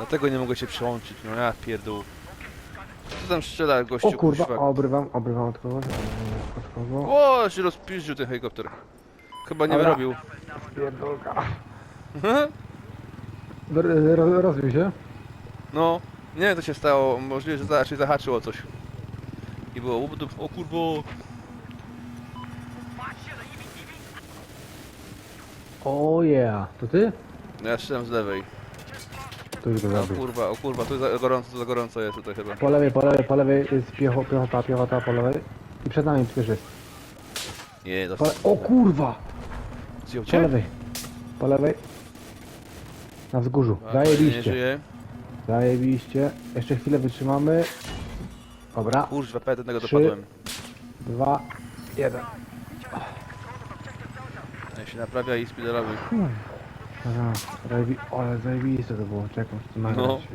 Dlatego nie mogę się przełączyć, no ja pierdół. Co tam strzela gościu, O kurwa, kuźwa? obrywam, obrywam od kogoś, obrywam od kogo. O, się rozpiździł ten helikopter. Chyba nie Dobra. wyrobił. Pierdolka. Ro- ro- Rozbił się. No, nie wiem co się stało, możliwe, że raczej zahaczyło coś. I było, o, o kurwo. O yeah. To ty? Ja strzelam z lewej. To już go O zabił. kurwa, o kurwa, tu za gorąco, za gorąco jest tutaj chyba. Po lewej, po lewej, po lewej jest piecho, piechota, piechota po lewej. I przed nami też jest. Nie, Po, o kurwa! Zjął Po lewej. Po lewej. Na wzgórzu. Nie Zajebiście. żyje. Zajebiście. Jeszcze chwilę wytrzymamy. Dobra. Kurwa, prawie do tego Trzy. dopadłem. Dwa, jeden. Ja się naprawia i spiderowy. Aha, zajebi... Ale zajebiste to było. Czekam, co tu nagrać. No.